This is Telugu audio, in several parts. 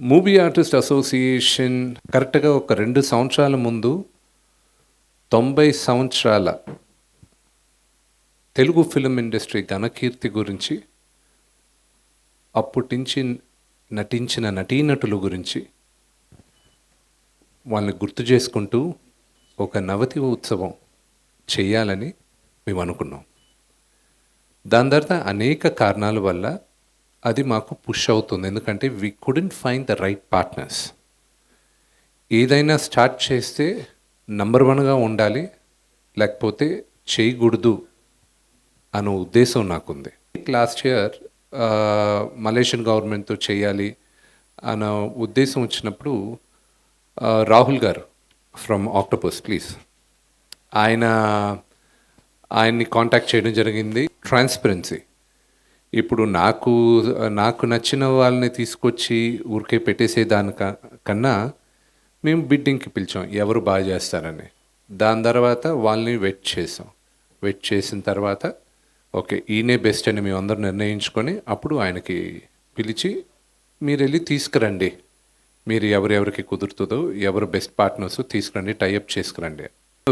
మూవీ ఆర్టిస్ట్ అసోసియేషన్ కరెక్ట్గా ఒక రెండు సంవత్సరాల ముందు తొంభై సంవత్సరాల తెలుగు ఫిలిం ఇండస్ట్రీ ఘనకీర్తి గురించి అప్పటి నుంచి నటించిన నటీనటుల గురించి వాళ్ళని గుర్తు చేసుకుంటూ ఒక నవతి ఉత్సవం చేయాలని మేము అనుకున్నాం. దాని తర్వాత అనేక కారణాల వల్ల అది మాకు పుష్ అవుతుంది. ఎందుకంటే we couldn't find the right partners ఏదైనా స్టార్ట్ చేస్తే నంబర్ వన్గా ఉండాలి లేకపోతే చేయకూడదు అనే ఉద్దేశం నాకుంది. లాస్ట్ ఇయర్ మలేషియన్ గవర్నమెంట్తో చేయాలి అన్న ఉద్దేశం వచ్చినప్పుడు రాహుల్ గారు ఫ్రమ్ ఆక్టోపస్ ప్లీజ్ ఆయన ఆయన్ని కాంటాక్ట్ చేయడం జరిగింది. ట్రాన్స్పరెన్సీ ఇప్పుడు నాకు నాకు నచ్చిన వాళ్ళని తీసుకొచ్చి ఊరికే పెట్టేసే దానిక కన్నా మేము బిడ్డింగ్కి పిలిచాం ఎవరు బాగా చేస్తారని. దాని తర్వాత వాళ్ళని వెట్ చేసాం. వెట్ చేసిన తర్వాత ఓకే ఈయనే బెస్ట్ అని మేము అందరూ నిర్ణయించుకొని అప్పుడు ఆయనకి పిలిచి మీరు వెళ్ళి తీసుకురండి. మీరు ఎవరెవరికి కుదురుతుందో ఎవరు బెస్ట్ పార్ట్నర్స్ తీసుకురండి tie up చేసుకురండి.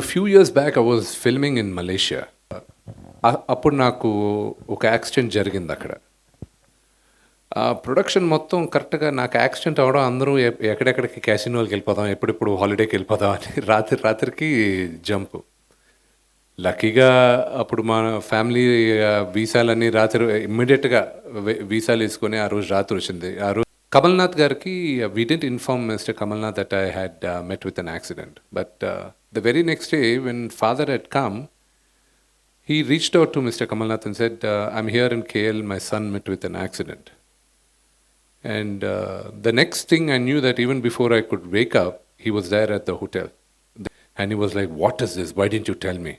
Few years back I was filming in Malaysia అప్పుడు నాకు ఒక యాక్సిడెంట్ జరిగింది అక్కడ. ప్రొడక్షన్ మొత్తం కరెక్ట్గా నాకు యాక్సిడెంట్ అవ్వడం అందరూ ఎక్కడెక్కడికి క్యాసినోకి వెళ్ళిపోదాం ఎప్పుడెప్పుడు హాలిడేకి వెళ్ళిపోదాం అని రాత్రి రాత్రికి జంప్. లక్కీగా అప్పుడు మా ఫ్యామిలీ వీసాలన్నీ రాత్రి ఇమ్మీడియట్గా వీసాలు వేసుకొని ఆ రోజు రాత్రి వచ్చింది. ఆ రోజు కమల్నాథ్ గారికి we didn't inform mister Kamalnath that I had met with an accident but the very next day when father had come he reached out to Mr. Kamalnath and said, uh, I'm here in KL, my son met with an accident. And uh, the next thing I knew that even before I could wake up, he was there at the hotel. And he was like, What is this? Why didn't you tell me?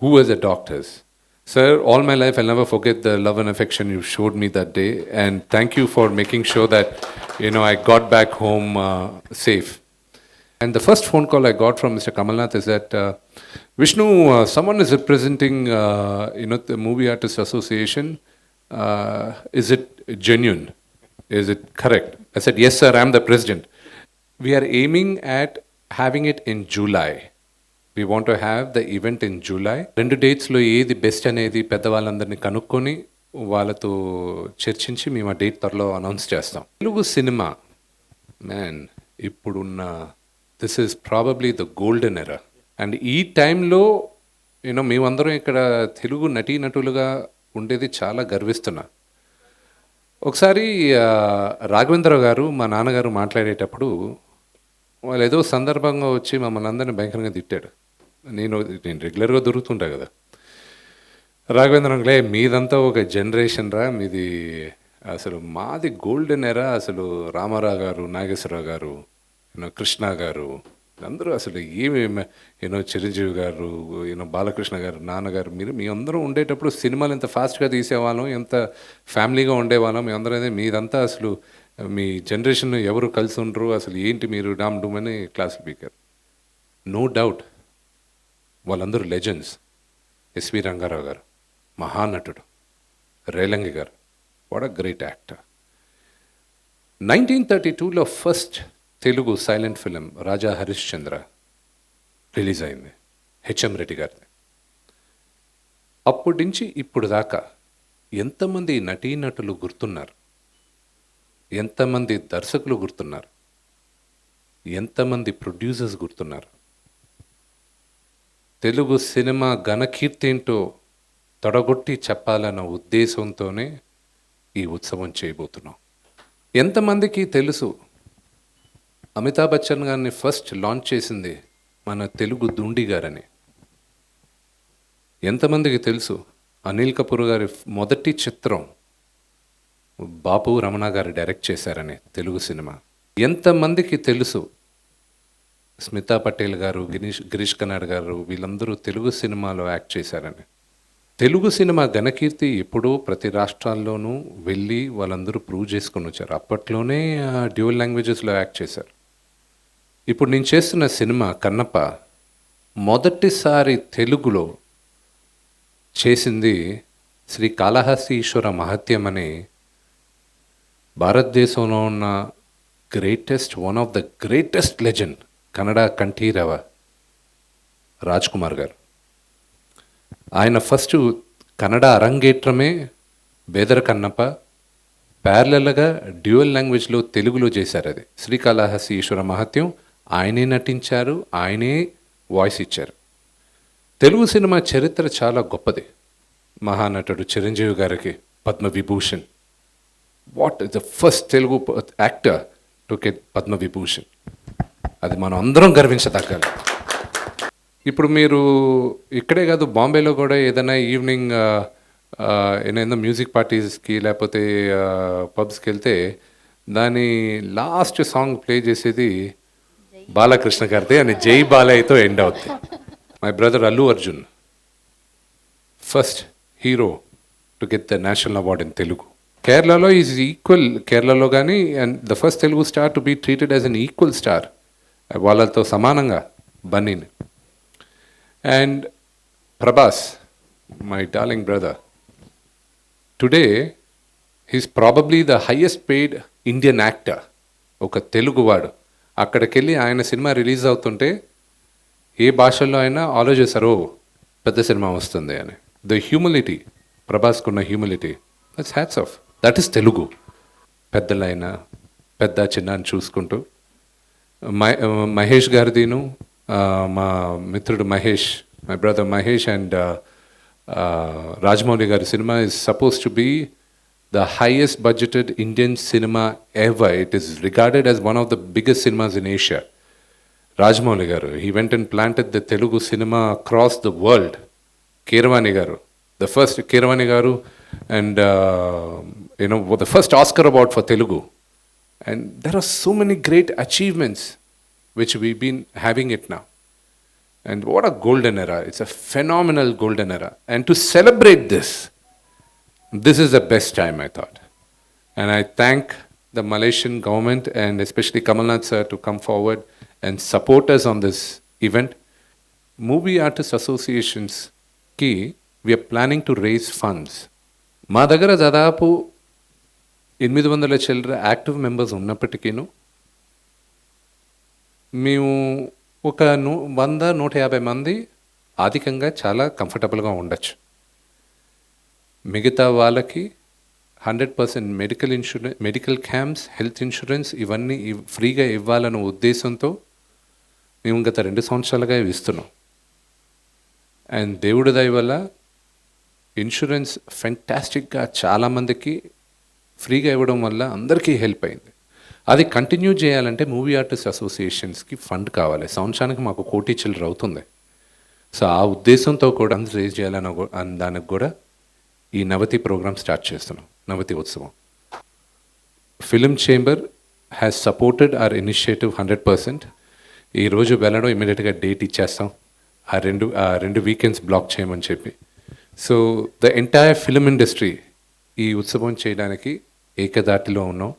Who were the doctors? Sir, all my life I'll never forget the love and affection you showed me that day. And thank you for making sure that, you know, I got back home uh, safe. And the first phone call I got from Mr. Kamalnath is that uh, Vishnu, uh, someone is representing, uh, you know, the Movie Artists Association. Uh, is it genuine? Is it correct? I said, yes, sir. I'm the president. We are aiming at having it in July. We want to have the event in రెండు డేట్స్లో ఏది బెస్ట్ అనేది పెద్దవాళ్ళందరినీ కనుక్కొని వాళ్ళతో చర్చించి మేము ఆ డేట్ త్వరలో అనౌన్స్ చేస్తాం తెలుగు సినిమా మ్యాన్ ఇప్పుడున్న this is probably the golden era and ఈ టైంలో యూనో మేమందరం ఇక్కడ తెలుగు నటీనటులుగా ఉండేది చాలా గర్విస్తున్నా. ఒకసారి రాఘవేంద్ర గారు మా నాన్నగారు మాట్లాడేటప్పుడు వాళ్ళు ఏదో సందర్భంగా వచ్చి మమ్మల్ని అందరినీ భయంకరంగా తిట్టాడు నేను నేను రెగ్యులర్గా దొరుకుతుంటా కదా. రాఘవేంద్రంలే మీదంతా ఒక జనరేషన్ రా మీది అసలు మాది గోల్డెన్ ఎరా అసలు రామారావు గారు నాగేశ్వరరావు గారు కృష్ణ గారు అందరూ అసలు ఏమి యూనో చిరంజీవి గారు యూనో బాలకృష్ణ గారు నాన్నగారు మీరు మీ అందరూ ఉండేటప్పుడు సినిమాలు ఎంత ఫాస్ట్గా తీసేవాళ్ళం ఎంత ఫ్యామిలీగా ఉండేవాళ్ళం మీ అందరూ అదే మీదంతా అసలు మీ జనరేషన్ ఎవరు కలిసి ఉండరు అసలు ఏంటి మీరు డామ్ డూమ్ అని క్లాస్ స్పీకర్ నో డౌట్ వాళ్ళందరూ లెజెండ్స్ ఎస్వి రంగారావు గారు మహానటుడు. రేలంగి గారు. What a great actor nineteen thirty టూలో first Telugu silent film Raja Harishchandra release అయింది. హెచ్ఎం రెడ్డి గారిది. అప్పటి నుంచి ఇప్పుడు దాకా ఎంతమంది నటీనటులు గుర్తున్నారు? ఎంతమంది దర్శకులు గుర్తున్నారు? ఎంతమంది ప్రొడ్యూసర్స్ గుర్తున్నారు? తెలుగు సినిమా ఘనకీర్తి ఏంటో తొడగొట్టి చెప్పాలన్న ఉద్దేశంతోనే ఈ ఉత్సవం చేయబోతున్నాం. ఎంతమందికి తెలుసు అమితాబ్ బచ్చన్ గారిని ఫస్ట్ లాంచ్ చేసింది మన తెలుగు దుండి గారని. ఎంతమందికి తెలుసు? అనిల్ కపూర్ గారి మొదటి చిత్రం బాపు రమణ గారు డైరెక్ట్ చేశారని తెలుగు సినిమా. ఎంతమందికి తెలుసు? స్మితా పటేల్ గారు గిరీష్ గిరీష్ కనాడ్ గారు వీళ్ళందరూ తెలుగు సినిమాలో యాక్ట్ చేశారని. తెలుగు సినిమా ఘనకీర్తి ఎప్పుడూ ప్రతి రాష్ట్రాల్లోనూ వెళ్ళి వాళ్ళందరూ ప్రూవ్ చేసుకొని వచ్చారు. అప్పట్లోనే డ్యూయల్ లాంగ్వేజెస్లో యాక్ట్ చేశారు. ఇప్పుడు నేను చేస్తున్న సినిమా కన్నప్ప మొదటిసారి తెలుగులో చేసింది శ్రీ కాళహస్తి ఈశ్వర మహత్యం అనే భారతదేశంలో ఉన్న greatest one of the greatest legend Kannada Kanteerava Raj Kumar గారు. ఆయన ఫస్ట్ కన్నడ అరంగేట్రమే బేదర కన్నప్ప ప్యారలల్గా డ్యూయల్ లాంగ్వేజ్లో తెలుగులో చేశారు అది. శ్రీకాళహస్తి ఈశ్వర మహత్యం ఆయనే నటించారు ఆయనే వాయిస్ ఇచ్చారు. తెలుగు సినిమా చరిత్ర చాలా గొప్పది. మహానటుడు చిరంజీవి గారికి Padma Vibhushan what is the first Telugu actor to get Padma Vibhushan అది మనం అందరం గర్వించదగ్గాలి ఇప్పుడు మీరు ఇక్కడే కాదు బాంబేలో కూడా ఏదైనా ఈవినింగ్ ఏదైనా మ్యూజిక్ పార్టీస్కి లేకపోతే పబ్స్కి వెళ్తే దాని లాస్ట్ సాంగ్ ప్లే చేసేది బాలకృష్ణ గారిది అని జై బాలయ్యతో ఎండ్ అవుతుంది my brother Allu Arjun first hero to get the national award in Telugu కేరళలో ఈజ్ ఈక్వల్ కేరళలో కానీ and the first Telugu star to be treated as an equal star వాళ్ళతో సమానంగా బన్నీని. And Prabhas my darling brother today he's probably the highest paid Indian actor ఒక తెలుగువాడు. అక్కడికి వెళ్ళి ఆయన సినిమా రిలీజ్ అవుతుంటే ఏ భాషల్లో అయినా ఆలోచిస్తారు పెద్ద సినిమా వస్తుంది అని. The humility ప్రభాస్కున్న humility that's hats off that is Telugu. పెద్దలైన పెద్ద చిన్న అని చూసుకుంటూ మహే- మహేష్ గారిదిను మా మిత్రుడు Mahesh my brother Mahesh and Rajamouli గారి cinema is supposed to be the highest budgeted Indian cinema ever. It is regarded as one of the biggest cinemas in Asia. Rajamouligaru. he went and planted the Telugu cinema across the world. Keravani the first Keravani and uh, you know the first Oscar award for Telugu. And there are so many great achievements which we've been having it now. And what a golden era! It's a phenomenal golden era. And to celebrate this, this is the best time, I thought. And I thank the Malaysian government and especially Kamalnath sir to come forward and support us on this event. Movie Artists Associations ki we are planning to raise funds. మా దగ్గర దాదాపు ఎనిమిది వందల చిల్లర యాక్టివ్ మెంబర్స్ ఉన్నప్పటికీను మేము ఒక ను వంద నూట యాభై మంది ఆర్థికంగా చాలా కంఫర్టబుల్గా ఉండొచ్చు మిగతా వాళ్ళకి hundred percent medical insurance medical camps health insurance ఇవన్నీ ఫ్రీగా ఇవ్వాలన్న ఉద్దేశంతో మేము గత రెండు సంవత్సరాలుగా ఇవి ఇస్తున్నాం. అండ్ దేవుడి దయ వల్ల ఇన్సూరెన్స్ ఫెంటాస్టిక్గా చాలామందికి ఫ్రీగా ఇవ్వడం వల్ల అందరికీ హెల్ప్ అయింది. అది కంటిన్యూ చేయాలంటే మూవీ ఆర్టిస్ట్ అసోసియేషన్స్కి ఫండ్ కావాలి. సంవత్సరానికి మాకు కోటి చిల్లర అవుతుంది. సో ఆ ఉద్దేశంతో కూడా అందరూ రేజ్ చేయాలని దానికి కూడా ఈ నవతి ప్రోగ్రామ్ స్టార్ట్ చేస్తున్నాం. నవతి ఉత్సవం. Film chamber has supported our initiative hundred percent ఈరోజు వెళ్ళడం ఇమీడియట్గా డేట్ ఇచ్చేస్తాం. ఆ రెండు ఆ రెండు వీకెండ్స్ బ్లాక్ చేయమని చెప్పి. So the entire film industry ఈ ఉత్సవం చేయడానికి ఏకదాటిలో ఉన్నాం.